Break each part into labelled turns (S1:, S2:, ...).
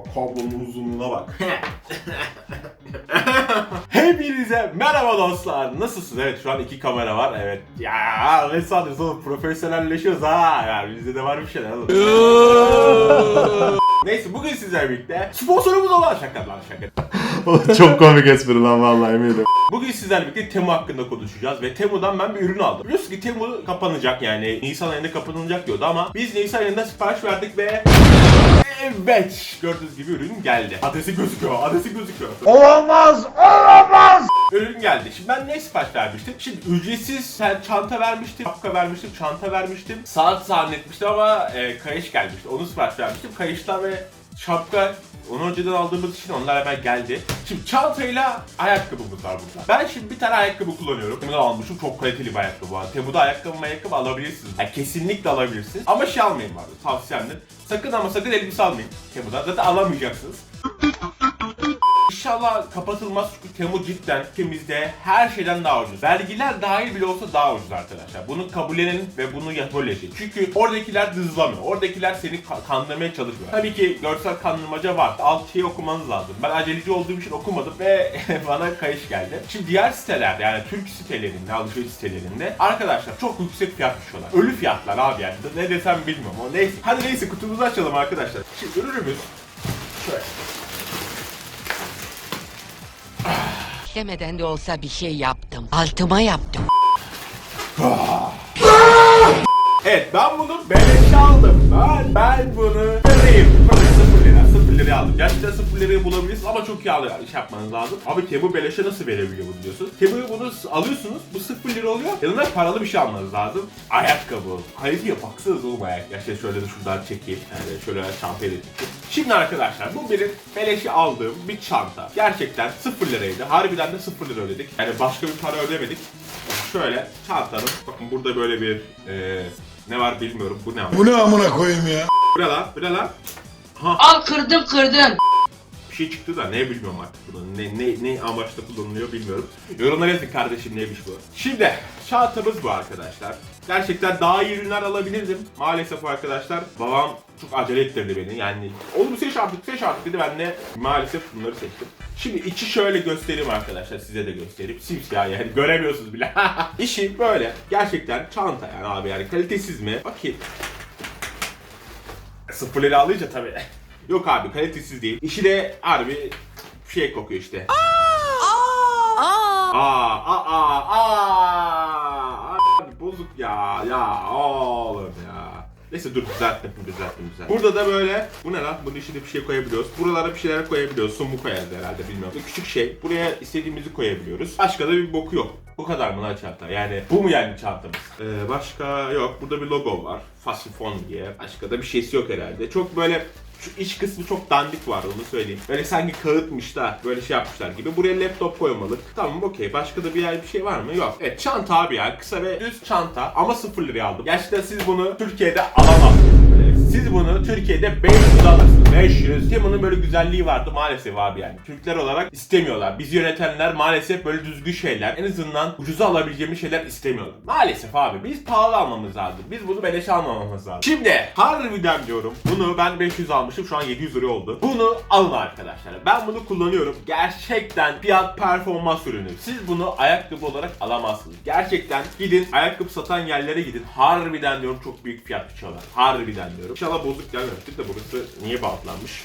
S1: O kablonun uzunluğuna bak. Hepinize merhaba dostlar. Nasılsınız? Evet şu an iki kamera var. Evet. Ya ne sanıyorsun oğlum? Profesyonelleşiyoruz ha. Ya bizde de var bir şeyler oğlum. Neyse bugün sizlerle birlikte sponsorumuz olan şaka lan şaka.
S2: Çok komik espri lan vallahi eminim.
S1: Bugün sizlerle birlikte Temu hakkında konuşacağız ve Temu'dan ben bir ürün aldım. Biliyorsunuz ki Temu kapanacak yani Nisan ayında kapanılacak diyordu ama biz Nisan ayında sipariş verdik ve Evet gördüğünüz gibi ürün geldi. Adresi gözüküyor, adresi gözüküyor.
S2: Olamaz, olamaz.
S1: Ürün geldi. Şimdi ben ne sipariş vermiştim? Şimdi ücretsiz sen çanta vermiştim, şapka vermiştim, çanta vermiştim. Saat zannetmiştim ama e, kayış gelmişti. Onu sipariş vermiştim. Kayışlar ve şapka onu önceden aldığımız için onlar hemen geldi. Şimdi çantayla ayakkabımız var burada. Ben şimdi bir tane ayakkabı kullanıyorum. Temu'dan almışım. Çok kaliteli bir ayakkabı var. Temu'da ayakkabı ayakkabı alabilirsiniz. Yani kesinlikle alabilirsiniz. Ama şey almayın var. Tavsiyemdir. Sakın ama sakın elbise almayın Temu'da. Zaten alamayacaksınız. İnşallah kapatılmaz çünkü Temu cidden ülkemizde her şeyden daha ucuz. Vergiler dahil bile olsa daha ucuz arkadaşlar. Bunu kabullenin ve bunu yapabilirsiniz. Çünkü oradakiler dızlamıyor. Oradakiler seni ka- kandırmaya çalışmıyor. Tabii ki görsel kandırmaca var. Alt şeyi okumanız lazım. Ben aceleci olduğum için okumadım ve bana kayış geldi. Şimdi diğer sitelerde yani Türk sitelerinde, alışveriş sitelerinde arkadaşlar çok yüksek fiyat düşüyorlar. Ölü fiyatlar abi yani. Ne desem bilmiyorum ama neyse. Hadi neyse kutumuzu açalım arkadaşlar. Şimdi ürünümüz şöyle.
S3: İstemeden de olsa bir şey yaptım. Altıma yaptım.
S1: evet ben bunu beleşe aldım. Ben, ben bunu kırayım lira. 0 liraya aldım. Gerçekten 0 liraya bulabilirsiniz ama çok iyi alıyor iş yapmanız lazım. Abi kebabı beleşe nasıl verebiliyor bunu diyorsunuz. Kebabı bunu alıyorsunuz. Bu 0 lira oluyor. Yanına paralı bir şey almanız lazım. Ayakkabı. Kaliteye baksanız oğlum ayak. Ya şey şöyle de şuradan çekeyim. Yani şöyle çantaya da. Şimdi arkadaşlar bu benim beleşi aldığım bir çanta. Gerçekten 0 liraydı. Harbiden de 0 lira ödedik. Yani başka bir para ödemedik. Şöyle çantanın bakın burada böyle bir e, ne var bilmiyorum. Bu ne?
S2: Bu ne amına koyayım ya?
S1: Bu ne lan? Bu ne lan?
S3: Al kırdım kırdım.
S1: Bir şey çıktı da ne bilmiyorum artık bunun. Ne, ne, ne amaçla kullanılıyor bilmiyorum. Yorumlara yazın kardeşim neymiş bu. Şimdi çantamız bu arkadaşlar. Gerçekten daha iyi ürünler alabilirdim. Maalesef arkadaşlar babam çok acele ettirdi beni. Yani oğlum seç artık seç artık dedi. Ben de maalesef bunları seçtim. Şimdi içi şöyle göstereyim arkadaşlar. Size de göstereyim. Simsiyah yani göremiyorsunuz bile. İşi böyle. Gerçekten çanta yani abi yani kalitesiz mi? Bakayım. Sıfır lira alınca tabii. Yok abi kalitesiz değil. İşi de harbi şey kokuyor işte. Aa aa aa aa Abi bozuk ya ya oğlum ya. Neyse dur düzelttim düzelttim düzelttim. Burada da böyle bu ne lan? Bunun içine bir şey koyabiliyoruz. Buralara bir şeyler koyabiliyoruz. Su mu koyarız herhalde bilmiyorum. Bir küçük şey. Buraya istediğimizi koyabiliyoruz. Başka da bir boku yok. Bu kadar mı lan çanta? Yani bu mu yani çantamız? Ee, başka yok. Burada bir logo var. Fasifon diye. Başka da bir şeysi yok herhalde. Çok böyle şu iç kısmı çok dandik var onu söyleyeyim. Böyle sanki kağıtmış da böyle şey yapmışlar gibi. Buraya laptop koymalık. Tamam okey. Başka da bir yer bir şey var mı? Yok. Evet çanta abi ya. Kısa ve düz çanta ama 0 liraya aldım. Gerçekten siz bunu Türkiye'de alamazsınız. Siz bunu Türkiye'de 500 alırsınız. 500. Temu'nun böyle güzelliği vardı maalesef abi yani. Türkler olarak istemiyorlar. Biz yönetenler maalesef böyle düzgün şeyler, en azından ucuza alabileceğimiz şeyler istemiyorlar. Maalesef abi biz pahalı almamız lazım. Biz bunu beleşe almamamız lazım. Şimdi harbiden diyorum bunu ben 500 almışım şu an 700 lira oldu. Bunu alın arkadaşlar. Ben bunu kullanıyorum. Gerçekten fiyat performans ürünü. Siz bunu ayakkabı olarak alamazsınız. Gerçekten gidin ayakkabı satan yerlere gidin. Harbiden diyorum çok büyük fiyat biçiyorlar. Harbiden diyorum. İnşallah bozuk gelmemiştir de burası niye bantlanmış?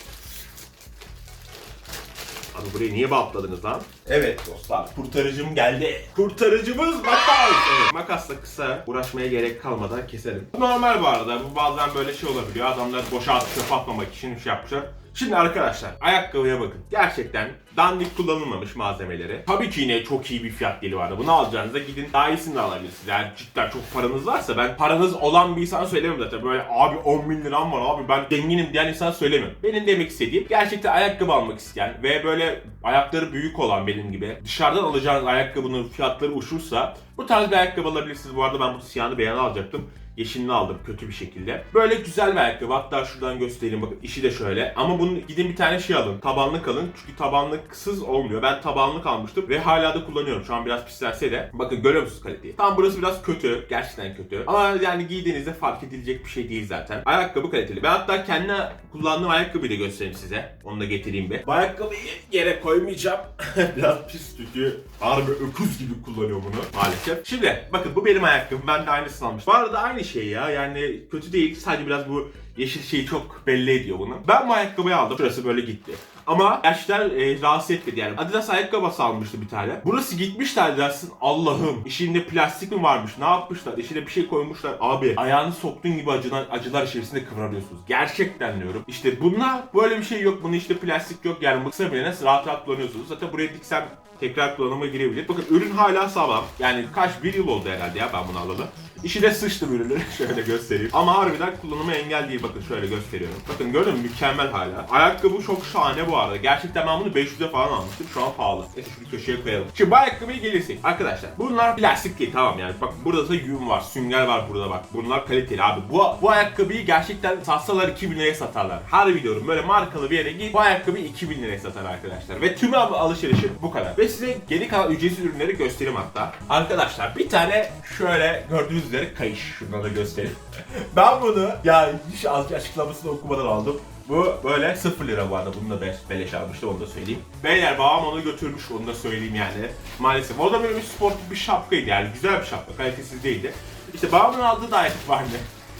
S1: Abi burayı niye bantladınız lan? Evet dostlar kurtarıcım geldi. Kurtarıcımız makas. Evet, makasla kısa uğraşmaya gerek kalmadan keselim. Normal bu arada bu bazen böyle şey olabiliyor. Adamlar boşa atıp çöp atmamak için şey yapmışlar. Şimdi arkadaşlar ayakkabıya bakın. Gerçekten dandik kullanılmamış malzemeleri. Tabii ki yine çok iyi bir fiyat dili vardı. Bunu alacağınızda gidin daha iyisini de alabilirsiniz. Yani cidden çok paranız varsa ben paranız olan bir insan söylemiyorum zaten. Böyle abi 10 bin liram var abi ben zenginim diyen insan söylemiyorum. Benim demek istediğim gerçekten ayakkabı almak isteyen ve böyle ayakları büyük olan benim gibi dışarıdan alacağınız ayakkabının fiyatları uçursa Bu tarz bir ayakkabı alabilirsiniz. Bu arada ben bu siyahını beyaz alacaktım. Yeşilini aldım kötü bir şekilde. Böyle güzel bir ayakkabı. Hatta şuradan göstereyim bakın işi de şöyle. Ama bunu gidin bir tane şey alın. Tabanlık alın. Çünkü tabanlıksız olmuyor. Ben tabanlık almıştım ve hala da kullanıyorum. Şu an biraz pislense de. Bakın görüyor musunuz kaliteyi? Tam burası biraz kötü. Gerçekten kötü. Ama yani giydiğinizde fark edilecek bir şey değil zaten. Ayakkabı kaliteli. Ben hatta kendi kullandığım ayakkabıyı da göstereyim size. Onu da getireyim bir. Bu ayakkabıyı yere koymayacağım. biraz pis çünkü harbi öküz gibi kullanıyor bunu maalesef. Şimdi bakın bu benim ayakkabım. Ben de aynısını almıştım. Bu arada aynı şey ya. Yani kötü değil. Sadece biraz bu yeşil şeyi çok belli ediyor bunu. Ben bu ayakkabıyı aldım. Şurası böyle gitti. Ama gerçekten e, rahatsız etmedi yani. Adidas ayakkabısı almıştı bir tane. Burası gitmişti Adidas'ın. Allah'ım. İşinde plastik mi varmış? Ne yapmışlar? İçine bir şey koymuşlar. Abi ayağını soktuğun gibi acılar, acılar içerisinde kıvranıyorsunuz. Gerçekten diyorum. İşte bunlar böyle bir şey yok. Bunun işte plastik yok. Yani bu kısa bile nasıl rahat rahat kullanıyorsunuz. Zaten buraya diksem tekrar kullanıma girebilir. Bakın ürün hala sağlam. Yani kaç bir yıl oldu herhalde ya ben bunu alalı. İçine sıçtım ürünü. şöyle göstereyim. Ama harbiden kullanıma engel değil. Bakın şöyle gösteriyorum. Bakın gördün mü? Mükemmel hala. Ayakkabı çok şahane bu arada. Gerçekten ben bunu 500'e falan almıştım. Şu an pahalı. Neyse şunu köşeye koyalım. Şimdi bu ayakkabıya gelirsek. Arkadaşlar bunlar plastik değil tamam yani. Bak burada da yün var. Sünger var burada bak. Bunlar kaliteli abi. Bu, bu ayakkabıyı gerçekten satsalar 2000 liraya satarlar. Harbi diyorum. Böyle markalı bir yere git. Bu ayakkabıyı 2000 liraya satar arkadaşlar. Ve tüm al- alışverişi bu kadar. Ve size geri kalan ücretsiz ürünleri göstereyim hatta. Arkadaşlar bir tane şöyle gördüğünüz üzere kayış. Şuradan da göstereyim. ben bunu ya hiç açıklamasını okumadan aldım. Bu böyle 0 lira bu arada. Bunu da be- beleş almıştım onu da söyleyeyim. Beyler babam onu götürmüş onu da söyleyeyim yani. Maalesef. O da böyle bir bir şapkaydı yani. Güzel bir şapka. Kalitesiz değildi. İşte babamın aldığı da ayakkabı vardı.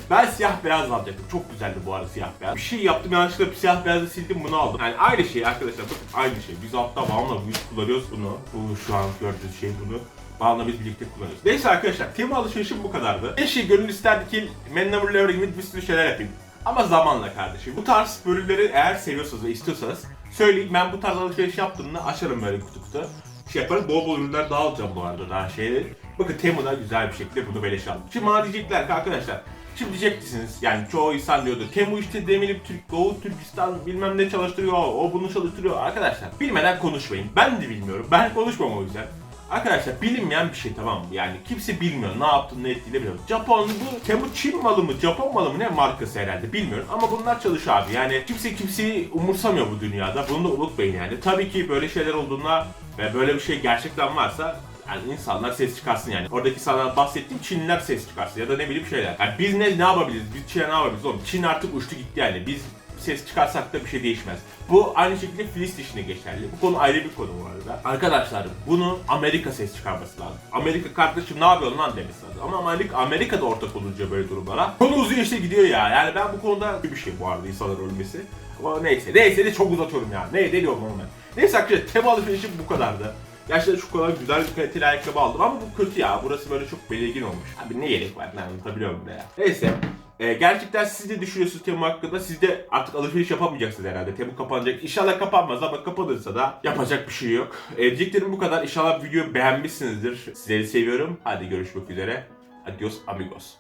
S1: Ben siyah beyaz alacaktım. Çok güzeldi bu arada siyah beyaz. Bir şey yaptım yanlışlıkla bir siyah beyazı sildim bunu aldım. Yani aynı şey arkadaşlar bakın aynı şey. Biz hatta babamla bu kullanıyoruz bunu. Bu şu an gördüğünüz şey bunu. Babamla biz birlikte kullanıyoruz. Neyse arkadaşlar Temu alışverişim bu kadardı. Keşke gönül isterdi ki Manpower Lever gibi bir sürü şeyler yapayım. Ama zamanla kardeşim. Bu tarz bölümleri eğer seviyorsanız ve istiyorsanız söyleyin ben bu tarz alışveriş yaptığımda açarım böyle kutu kutu. Şey yaparım bol bol ürünler daha alacağım bu arada daha şeyleri. Bakın Temu'da güzel bir şekilde bunu beleş aldım. Şimdi bana diyecekler ki arkadaşlar Şimdi diyeceksiniz yani çoğu insan diyordur. Temu işte demirli Türk, Doğu Türkistan bilmem ne çalıştırıyor, o bunu çalıştırıyor. Arkadaşlar bilmeden konuşmayın. Ben de bilmiyorum. Ben konuşmam o yüzden. Arkadaşlar bilinmeyen bir şey tamam mı? Yani kimse bilmiyor ne yaptığını ne ettiğini bilmiyor. Japon bu Temu Çin malı mı Japon malı mı ne markası herhalde bilmiyorum ama bunlar çalışıyor abi. Yani kimse kimseyi umursamıyor bu dünyada. Bunu da unutmayın yani. Tabii ki böyle şeyler olduğunda ve böyle bir şey gerçekten varsa yani insanlar ses çıkarsın yani. Oradaki sana bahsettiğim Çinliler ses çıkarsın ya da ne bileyim şeyler. Yani biz ne ne yapabiliriz? Biz Çin'e ne yapabiliriz oğlum? Çin artık uçtu gitti yani. Biz ses çıkarsak da bir şey değişmez. Bu aynı şekilde Filistin işine geçerli. Bu konu ayrı bir konu bu arada. Arkadaşlar bunu Amerika ses çıkarması lazım. Amerika kardeşim ne yapıyorsun lan demesi lazım. Ama Amerika, Amerika da ortak olunca böyle durumlara. Konu uzuyor işte gidiyor ya. Yani ben bu konuda bir şey bu arada insanların ölmesi. Ama neyse. Neyse de çok uzatıyorum ya. Ne deliyorum onu ben. Neyse arkadaşlar tema alışverişim bu kadardı. Gerçekten şu kadar güzel bir kaliteli ayakkabı aldım ama bu kötü ya. Burası böyle çok belirgin olmuş. Abi ne gerek var? Ne anlatabiliyor muyum ya? Neyse. Ee, gerçekten siz de düşünüyorsunuz Temu hakkında. Siz de artık alışveriş yapamayacaksınız herhalde. Temu kapanacak. İnşallah kapanmaz ama kapanırsa da yapacak bir şey yok. Ee, diyeceklerim bu kadar. İnşallah videoyu beğenmişsinizdir. Sizleri seviyorum. Hadi görüşmek üzere. Adios amigos.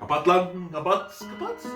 S1: Kapat lan. Kapat. Kapat.